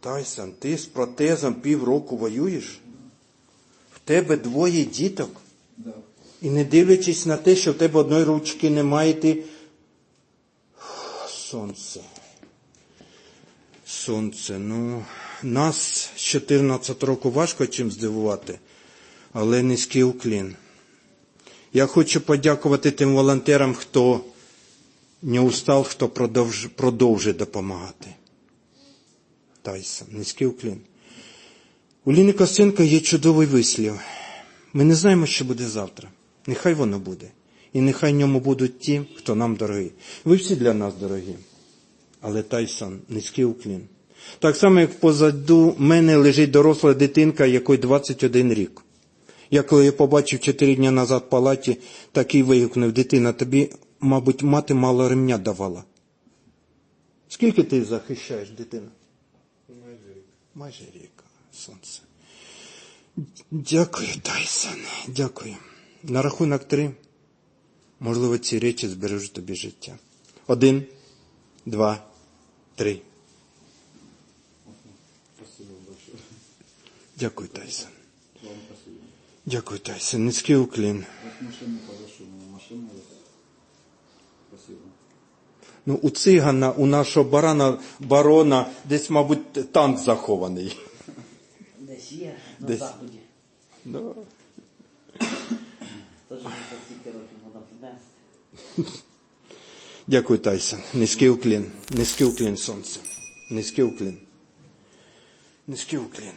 Тайсон, ти з протезом півроку воюєш? В тебе двоє діток? Да. І не дивлячись на те, що в тебе одної ручки немає, ти. Сонце. Сонце. Ну, нас з 14 року важко чим здивувати, але низький уклін. Я хочу подякувати тим волонтерам, хто не устав, хто продовж, продовжує допомагати. Тайсон, низький уклін. У Ліни Косенко є чудовий вислів. Ми не знаємо, що буде завтра. Нехай воно буде. І нехай ньому будуть ті, хто нам дорогий. Ви всі для нас дорогі. Але Тайсон, низький уклін. Так само, як позаду мене лежить доросла дитинка, якої 21 рік. Я коли я побачив 4 дні назад в палаті, такий вигукнув, дитина, тобі, мабуть, мати мало ремня давала. Скільки ти захищаєш дитину? Майже рік. Сонце. Дякую, Тайсон. Дякую. На рахунок три. Можливо, ці речі збережуть тобі життя. Один, два, три. Дякую, Тайсон. Дякую, Тайсон. Низький уклін. Ну, у цигана, у нашого барана, барона, десь, мабуть, танк захований. Десь є на Десь. заході. Ну, Тож не за стільки років принести. Дякую, Тайсон. Низький уклін. Низький уклін, сонце. Низький уклін. Низький уклін.